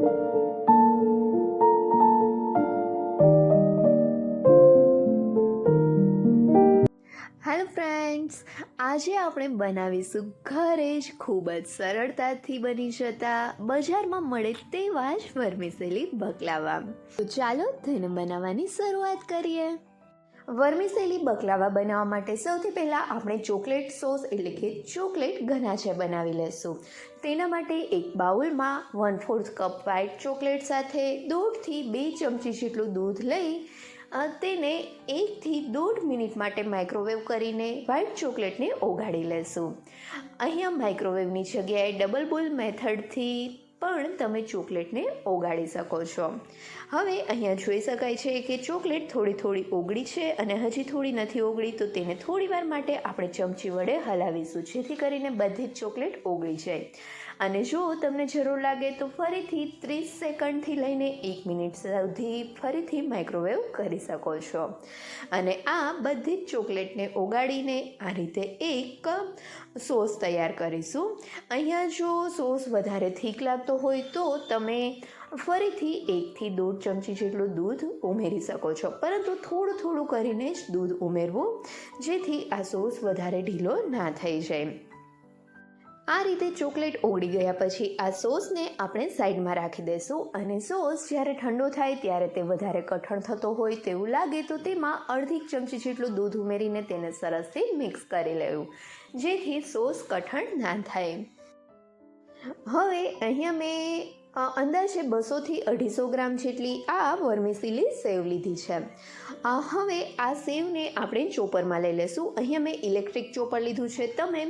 Hello friends આજે આપણે બનાવીશું ઘરે જ ખૂબ જ સરળતાથી બની જતા બજારમાં મળે તેવા જ ફર્મિસેલી બકલાવા તો ચાલો તેને બનાવવાની શરૂઆત કરીએ. વર્મિસેલી બકલાવા બનાવવા માટે સૌથી પહેલાં આપણે ચોકલેટ સોસ એટલે કે ચોકલેટ ગનાચે બનાવી લેશું. તેના માટે એક બાઉલમાં one fourth cup white chocolate સાથે દોઢથી બે ચમચી જેટલું દૂધ લઈ તેને એકથી દોઢ મિનિટ માટે માઇક્રોવેવ કરીને વ્હાઇટ ચોકલેટને ઓગાળી લેશું. અહીંયા માઇક્રોવેવની જગ્યાએ ડબલ બોલ મેથડથી પણ તમે ચોકલેટને ઓગાળી શકો છો. હવે અહીંયા જોઈ શકાય છે કે ચોકલેટ થોડી થોડી ઓગળી છે અને હજી થોડી નથી ઓગળી તો તેને થોડી વાર માટે આપણે ચમચી વડે હલાવીશું, જેથી કરીને બધી જ ચોકલેટ ઓગળી જાય. અને જો તમને જરૂર લાગે તો ફરીથી ત્રીસ સેકન્ડથી લઈને એક મિનિટ સુધી ફરીથી માઇક્રોવેવ કરી શકો છો. અને આ બધી જ ચોકલેટને ઓગાળીને આ રીતે એક સોસ તૈયાર કરીશું. અહીંયા જો સોસ વધારે થીક લાગતો હોય તો તમે ફરીથી એકથી દોઢ ચમચી જેટલું દૂધ ઉમેરી શકો છો. પરંતુ થોડું થોડું કરીને જ દૂધ ઉમેરવું, જેથી આ સોસ વધારે ઢીલો ના થઈ જાય. આ રીતે ચોકલેટ ઓગળી ગયા પછી આ સોસને આપણે સાઈડમાં રાખી દઈશું અને સોસ જ્યારે ઠંડો થાય ત્યારે તે વધારે કઠણ થતો હોય તેવું લાગે તો તેમાં અડધી ચમચી જેટલું દૂધ ઉમેરીને તેને સરસથી મિક્સ કરી લેવું, જેથી સોસ કઠણ ના થાય. હવે અહીંયા મેં અંદાજે બસોથી અઢીસો ગ્રામ જેટલી આ વર્મિસીલી સેવ લીધી છે. હવે આ સેવને આપણે ચોપરમાં લઈ લેશું. અહીંયા મેં ઇલેક્ટ્રિક ચોપર લીધું છે. તમે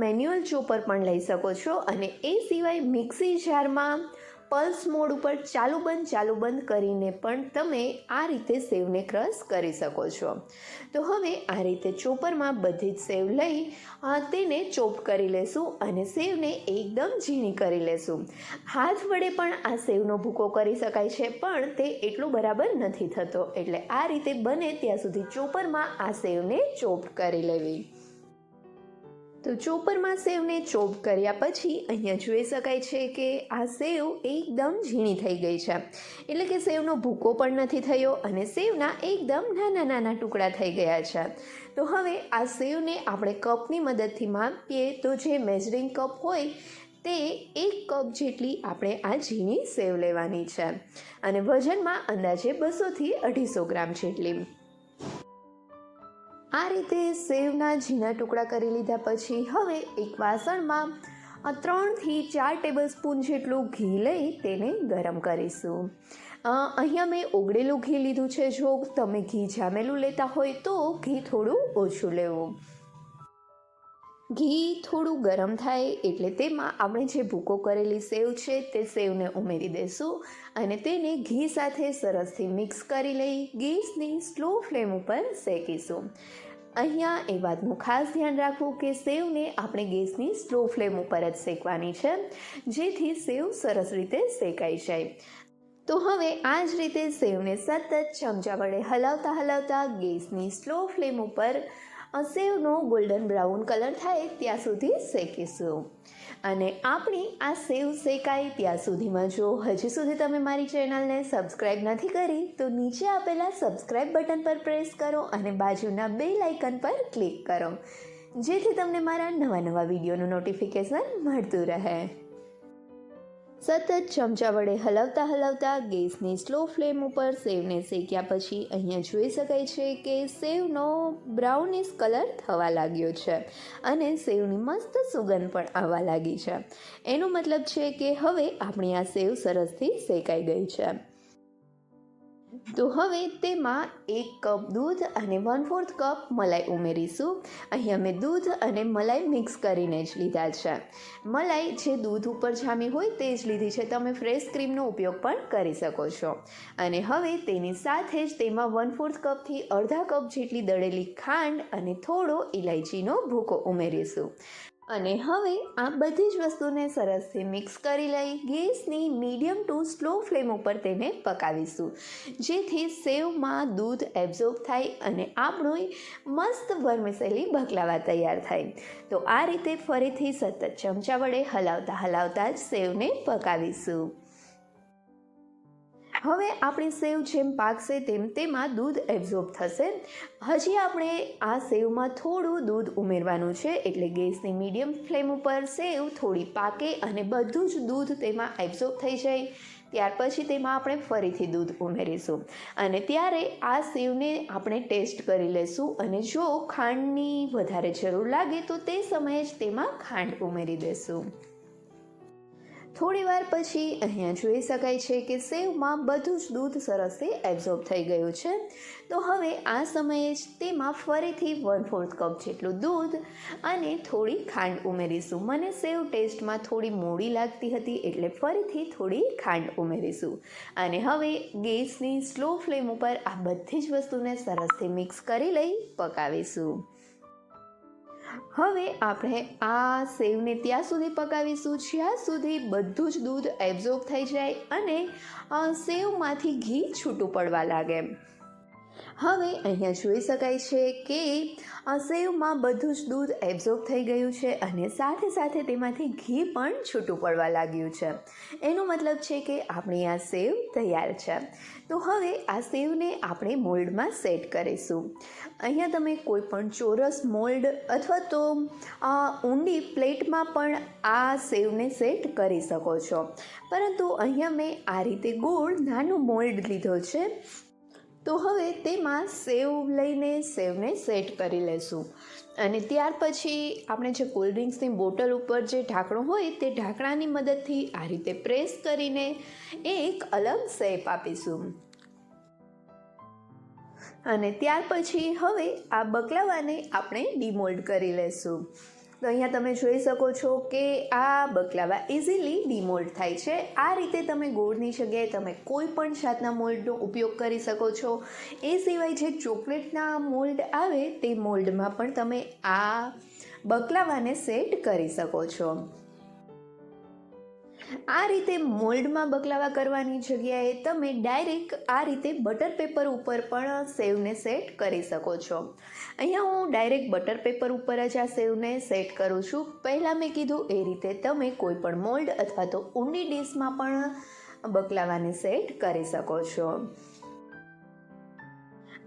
મેન્યુઅલ ચોપર પણ લઈ શકો છો અને એ સિવાય મિક્સી જારમાં પલ્સ મોડ ઉપર ચાલુ બંધ ચાલુ બંધ કરીને પણ તમે આ રીતે સેવને ક્રશ કરી શકો છો. તો હવે આ રીતે ચોપરમાં બધી જ સેવ લઈ તેને ચોપ કરી લેશું અને સેવને એકદમ ઝીણી કરી લેશું. હાથ વડે પણ આ સેવનો ભૂકો કરી શકાય છે, પણ તે એટલો બરાબર નથી થતો. એટલે આ રીતે બને ત્યાં સુધી ચોપરમાં આ સેવને ચોપ કરી લેવી. તો ચોપરમાં સેવને ચોપ કર્યા પછી અહીંયા જોઈ શકાય છે કે આ સેવ એકદમ ઝીણી થઈ ગઈ છે. એટલે કે સેવનો ભૂકો પણ નથી થયો અને સેવના એકદમ નાના નાના ટુકડા થઈ ગયા છે. તો હવે આ સેવને આપણે કપની મદદથી માપીએ તો જે મેજરિંગ કપ હોય તે એક કપ જેટલી આપણે આ ઝીણી સેવ લેવાની છે. અને વજનમાં અંદાજે બસોથી અઢીસો ગ્રામ જેટલી. આ રીતે સેવના ઝીણા ટુકડા કરી લીધા પછી હવે એક વાસણમાં ત્રણથી ચાર ટેબલ સ્પૂન જેટલું ઘી લઈ તેને ગરમ કરીશું. અહીંયા મેં ઓગળેલું ઘી લીધું છે. જો તમે ઘી જામેલું લેતા હોય તો ઘી થોડું ઓછું લેવું. ઘી થોડું ગરમ થાય એટલે તેમાં આપણે જે ભૂકો કરેલી સેવ છે તે સેવને ઉમેરી દઈશું અને તેને ઘી સાથે સરસથી મિક્સ કરી લઈ ગેસની સ્લો ફ્લેમ ઉપર શેકીશું. અહીંયા એ વાતનું ખાસ ધ્યાન રાખવું કે સેવને આપણે ગેસની સ્લો ફ્લેમ ઉપર જ શેકવાની છે, જેથી સેવ સરસ રીતે શેકાઈ જાય. તો હવે આ જ રીતે સેવને સતત ચમચા વડે હલાવતા હલાવતા ગેસની સ્લો ફ્લેમ ઉપર સેવનો ગોલ્ડન બ્રાઉન કલર થાય ત્યાં સુધી શેકીશું. અને આપણી આ સેવ શેકાય ત્યાં સુધીમાં જો હજી સુધી તમે મારી ચેનલને સબસ્ક્રાઈબ નથી કરી, તો નીચે આપેલા સબસ્ક્રાઈબ બટન પર પ્રેસ કરો અને બાજુના બે લાઇકન પર ક્લિક કરો. જેથી તમને મારા નવા નવા વિડીયોનું નોટિફિકેશન મળતું રહે. સતત ચમચા વડે હલાવતા હલાવતા ગેસની સ્લો ફ્લેમ ઉપર સેવને શેક્યા પછી અહીંયા જોઈ શકાય છે કે સેવનો બ્રાઉનિશ કલર થવા લાગ્યો છે અને સેવની મસ્ત સુગંધ પણ આવવા લાગી છે. એનો મતલબ છે કે હવે આપણી આ સેવ સરસથી શેકાઈ ગઈ છે. તો હવે તેમાં એક કપ દૂધ અને વન ફોર્થ કપ મલાઈ ઉમેરીશું. અહીં અમે દૂધ અને મલાઈ મિક્સ કરીને જ લીધા છે. મલાઈ જે દૂધ ઉપર જામી હોય તે જ લીધી છે. તમે ફ્રેશ ક્રીમનો ઉપયોગ પણ કરી શકો છો. અને હવે તેની સાથે જ તેમાં વન ફોર્થ કપથી અડધા કપ જેટલી દળેલી ખાંડ અને થોડો ઇલાયચીનો ભૂકો ઉમેરીશું. અને હવે આ બધી જ વસ્તુને સરસથી મિક્સ કરી લઈ ગેસની મીડિયમ ટુ સ્લો ફ્લેમ ઉપર તેને પકાવીશું. જેથી સેવમાં દૂધ એબ્ઝોર્બ થાય અને આપણું મસ્ત વર્મિસેલી બકલાવા તૈયાર થાય. તો આ રીતે ફરીથી સતત ચમચા વડે હલાવતા હલાવતા જ સેવને પકાવીશું. હવે આપણી સેવ જેમ પાકશે તેમ તેમાં દૂધ એબ્ઝોર્બ થશે. હજી આપણે આ સેવમાં થોડું દૂધ ઉમેરવાનું છે, એટલે ગેસની મીડિયમ ફ્લેમ ઉપર સેવ થોડી પાકે અને બધું જ દૂધ તેમાં એબ્ઝોર્બ થઈ જાય. ત્યાર પછી તેમાં આપણે ફરીથી દૂધ ઉમેરીશું. અને ત્યારે આ સેવને આપણે ટેસ્ટ કરી લઈશું અને જો ખાંડની વધારે જરૂર લાગે તો તે સમયે જ તેમાં ખાંડ ઉમેરી દેશું. થોડી વાર પછી અહીંયા જોઈ શકાય છે કે સેવમાં બધું જ દૂધ સરસથી એબ્ઝોર્બ થઈ ગયું છે. તો હવે આ સમયે જ તેમાં ફરીથી વન ફોર્થ કપ જેટલું દૂધ અને થોડી ખાંડ ઉમેરીશું. મને સેવ ટેસ્ટમાં થોડી મોડી લાગતી હતી એટલે ફરીથી થોડી ખાંડ ઉમેરીશું. અને હવે ગેસની સ્લો ફ્લેમ ઉપર આ બધી જ વસ્તુને સરસથી મિક્સ કરી લઈ પકાવીશું. હવે આપણે આ સેવને ત્યાં સુધી પકાવીશું. જ્યાં સુધી બધું જ દૂધ એબ્ઝોર્બ થઈ જાય અને સેવમાંથી ઘી છૂટું પડવા લાગે. હવે અહીંયા જોઈ શકાય છે કે આ સેવમાં બધું જ દૂધ એબ્ઝોર્બ થઈ ગયું છે અને સાથે સાથે તેમાંથી ઘી પણ છૂટું પડવા લાગ્યું છે. એનો મતલબ છે કે આપણી આ સેવ તૈયાર છે. તો હવે આ સેવને આપણે મોલ્ડમાં સેટ કરીશું. અહીંયા તમે કોઈ પણ ચોરસ મોલ્ડ અથવા તો આ ઊંડી પ્લેટમાં પણ આ સેવને સેટ કરી શકો છો. પરંતુ અહીંયા મેં આ રીતે ગોળ નાનું મોલ્ડ લીધો છે. તો હવે તેમાં સેવ લઈને સેવને સેટ કરી લેશું. અને ત્યાર પછી આપણે જે કોલ્ડ ડ્રિંક્સની બોટલ ઉપર જે ઢાંકણું હોય તે ઢાંકણાની મદદથી આ રીતે પ્રેસ કરીને એક અલગ શેપ આપીશું. અને ત્યાર પછી હવે આ બકલાવાને આપણે ડીમોલ્ડ કરી લેશું. તો અહીંયા તમે જોઈ શકો છો કે આ બકલાવા ઇઝીલી ડીમોલ્ડ થાય છે. આ રીતે તમે ગોળની જગ્યાએ તમે કોઈ પણ જાતના મોલ્ડનો ઉપયોગ કરી શકો છો. એ સિવાય જે ચોકલેટના મોલ્ડ આવે તે મોલ્ડમાં પણ તમે આ બકલાવાને સેટ કરી શકો છો. આ રીતે મોલ્ડમાં બકલાવા કરવાની જગ્યાએ તમે ડાયરેક્ટ આ રીતે બટર પેપર ઉપર પણ સેવને સેટ કરી શકો છો. અહીંયા હું ડાયરેક્ટ બટર પેપર ઉપર જ આ સેવને સેટ કરું છું. પહેલાં મેં કીધું એ રીતે તમે કોઈ પણ મોલ્ડ અથવા તો ઊંડી ડીશમાં પણ બકલાવાને સેટ કરી શકો છો.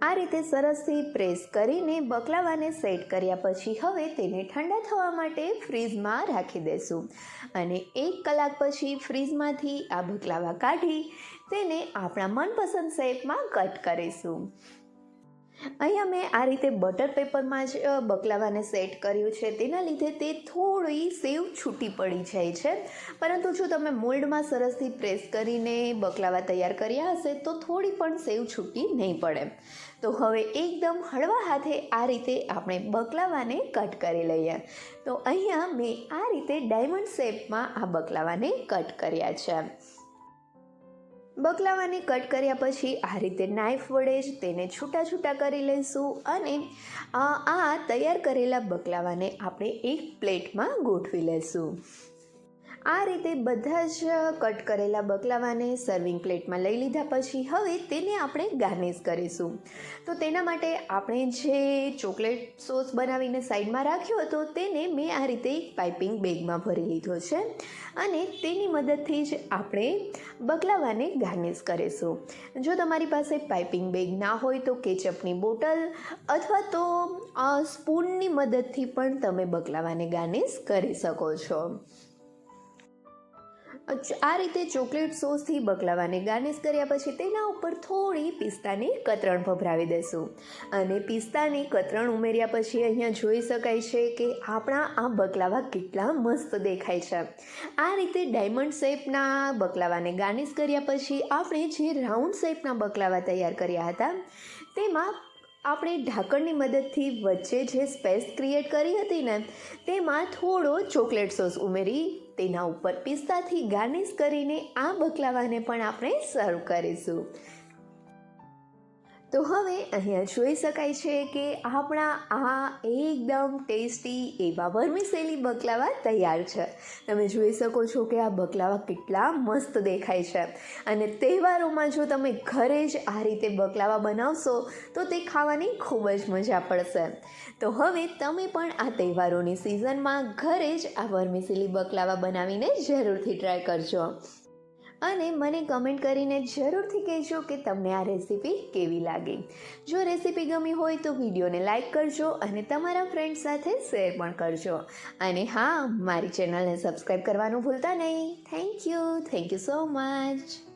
આ રીતે સરસથી પ્રેસ કરીને બકલાવાને સેટ કર્યા પછી હવે તેને ઠંડા થવા માટે ફ્રીઝમાં રાખી દેશું. અને એક કલાક પછી ફ્રીઝમાંથી આ બકલાવા કાઢી તેને આપણા મનપસંદ શેપમાં કટ કરીશું. અહીંયા મેં આ રીતે બટર પેપરમાં જ બકલાવાને સેટ કર્યું છે. તેના લીધે તે થોડી સેવ છૂટી પડી જાય છે. પરંતુ જો તમે મોલ્ડમાં સરસથી પ્રેસ કરીને બકલાવા તૈયાર કર્યા હશે, તો થોડી પણ સેવ છૂટી નહીં પડે. તો હવે એકદમ હળવા હાથે આ રીતે આપણે બકલાવાને કટ કરી લઈએ. તો અહીંયા મેં આ રીતે ડાયમંડ શેપમાં આ બકલાવાને કટ કર્યા છે. બકલાવાને કટ કર્યા પછી આ રીતે નાઈફ વડે જ તેને છૂટા છૂટા કરી લઈશું અને આ તૈયાર કરેલા બકલાવાને આપણે એક પ્લેટમાં ગોઠવી લઈશું. આ રીતે બધા જ કટ કરેલા બકલાવાને સર્વિંગ પ્લેટમાં લઈ લીધા પછી હવે તેને આપણે ગાર્નિશ કરીશું. તો તેના માટે આપણે જે ચોકલેટ સોસ બનાવીને સાઈડમાં રાખ્યો હતો તેને મેં આ રીતે એક પાઇપિંગ બેગમાં ભરી લીધો છે અને તેની મદદથી જ આપણે બકલાવાને ગાર્નિશ કરીશું. જો તમારી પાસે પાઇપિંગ બેગ ના હોય તો કેચઅપની બોટલ અથવા તો સ્પૂનની મદદથી પણ તમે બકલાવાને ગાર્નિશ કરી શકો છો. આ રીતે ચોકલેટ સોસથી બકલાવાને ગાર્નિશ કર્યા પછી તેના ઉપર થોડી પિસ્તાની કતરણ ભભરાવી દેશું. અને પિસ્તાની કતરણ ઉમેર્યા પછી અહીંયા જોઈ શકાય છે કે આપણા આ બકલાવા કેટલા મસ્ત દેખાય છે. આ રીતે ડાયમંડ શેપના બકલાવાને ગાર્નિશ કર્યા પછી આપણે જે રાઉન્ડ શેપના બકલાવા તૈયાર કર્યા હતા, તેમાં આપણે ઢાંકણની મદદથી વચ્ચે જે સ્પેસ ક્રિએટ કરી હતી ને, તેમાં થોડો ચોકલેટ સોસ ઉમેરી, તેના ઉપર પિસ્તાથી ગાર્નિશ કરીને આ બકલાવાને પણ આપણે સર્વ કરીશું. તો હવે અહીંયા જોઈ શકાય છે કે આપણા આ એકદમ ટેસ્ટી એવા વર્મીસેલી બકલાવા તૈયાર છે. તમે જોઈ શકો છો કે આ બકલાવા કેટલા મસ્ત દેખાય છે. અને તહેવારોમાં જો તમે ઘરે જ આ રીતે બકલાવા બનાવશો, તો તે ખાવાની ખૂબ જ મજા પડશે. તો હવે તમે પણ આ તહેવારોની સિઝનમાં ઘરે જ આ વર્મીસેલી બકલાવા બનાવીને જરૂરથી ટ્રાય કરજો. અને મને કમેન્ટ કરીને જરૂરથી કહેજો કે તમને આ રેસીપી કેવી લાગી. જો રેસીપી ગમી હોય તો વિડીયોને લાઇક કરજો અને તમારા ફ્રેન્ડ સાથે શેર પણ કરજો. અને હા, મારી ચેનલને સબસ્ક્રાઈબ કરવાનું ભૂલતા નહીં. Thank you thank you so much